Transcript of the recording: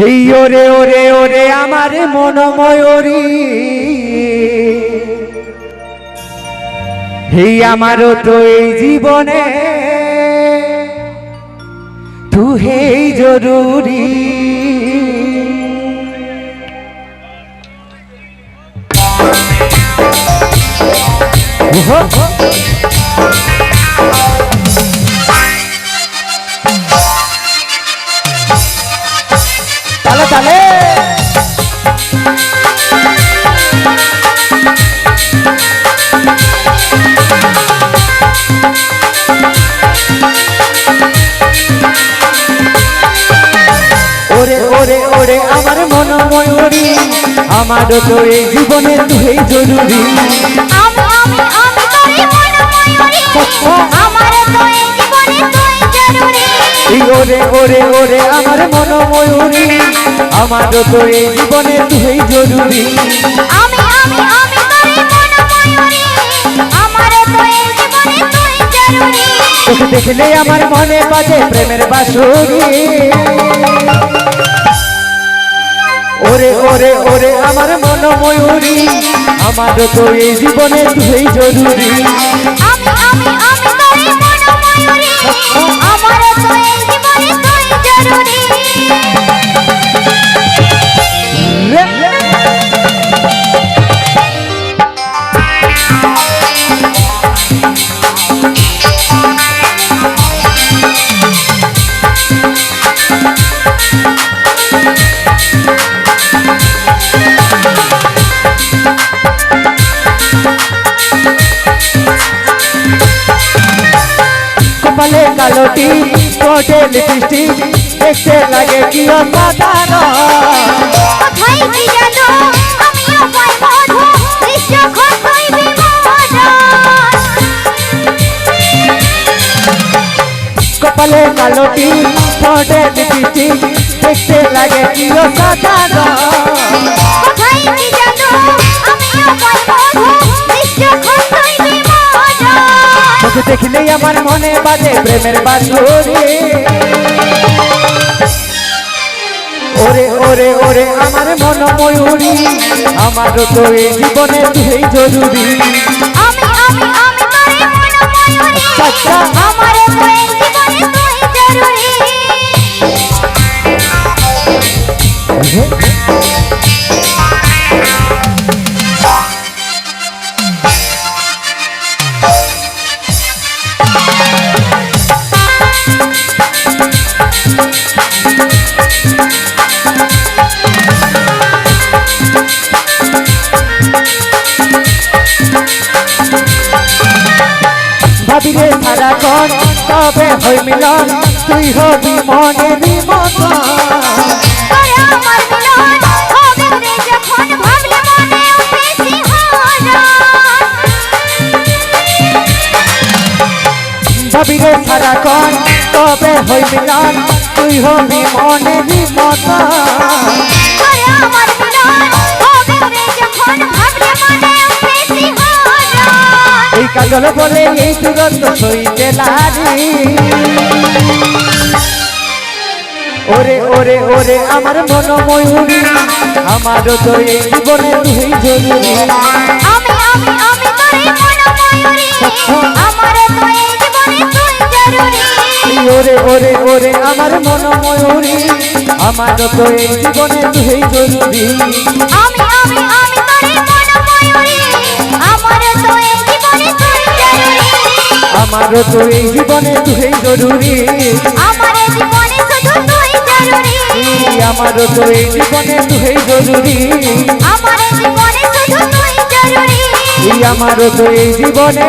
হেই, ওরে ওরে ওরে, আমার মন ময়ূরী হেই, আমারও তো এই জীবনে তু হেই জরুরি ওহো। তালে ওরে ওরে আমার মন ময়ূরী আমারও তো এই জীবনে তুই জরুরি আমি আমি আমি তোরে মন ময়ূরী ওরে ওরে ওরে আমার মন ময়ূরী আমারও তো এই জীবনে তুই জরুরি। আমি আমি আমি তোরে মন ময়ূরী আমার তো এই জীবনে তুই জরুরি। তোকে দেখলে আমার মনে বাজে প্রেমের বাসুরি। ওরে ওরে ওরে আমার মন ময়ূরী আমারও তো এই জীবনে তুই জরুরি। আমি আমি আমি তোরে মন কালোটি ঠোঁটে লিপস্টিক দেখতে লাগে কি অসাধারণ কোথায় কি জানো? আমিও পাই মধু দৃশ্যক্ষণ তুই বিমোদন কপালে কালোটি ঠোঁটে লিপস্টিক দেখতে লাগে কি অসাধারণ তোকে দেখলেই আমার মনে বাজে প্রেমের বাসুরি ওরে ওরে ওরে আমার মন ময়ূরী আমারও তো এই জীবনে তুই জরুরি আমি আমি আমি তোরে মন ময়ূরী। আমার ভাবিরে সারাক্ষণ তবে হই মিলন তুই হবি আমার মিলন হবে রে মনে ভাবিরে সারাক্ষণ তবে হই মিলন তুই হবি মতন করে আমার কাজল বলে এই তুরন্ত সইতে লারি ওরে ওরে ওরে আমার মন ময়ূরী আমারও তো এই জীবনে তুই জরুরি। আমি আমি আমি তোরে মন ময়ূরী আমার তো এই জীবনে তুই জরুরি। ওরে ওরে ওরে আমার মন ময়ূরী আমারও তো এই জীবনে তুই জরুরি। আমি আমি আমি তোরে আমারও তো এই জীবনে তুই জরুরি। আমার জীবনে শুধু তুই জরুরি। আমারও তো এই জীবনে তুই জরুরি। আমার জীবনে শুধু তুই জরুরি। আমারও তো এই জীবনে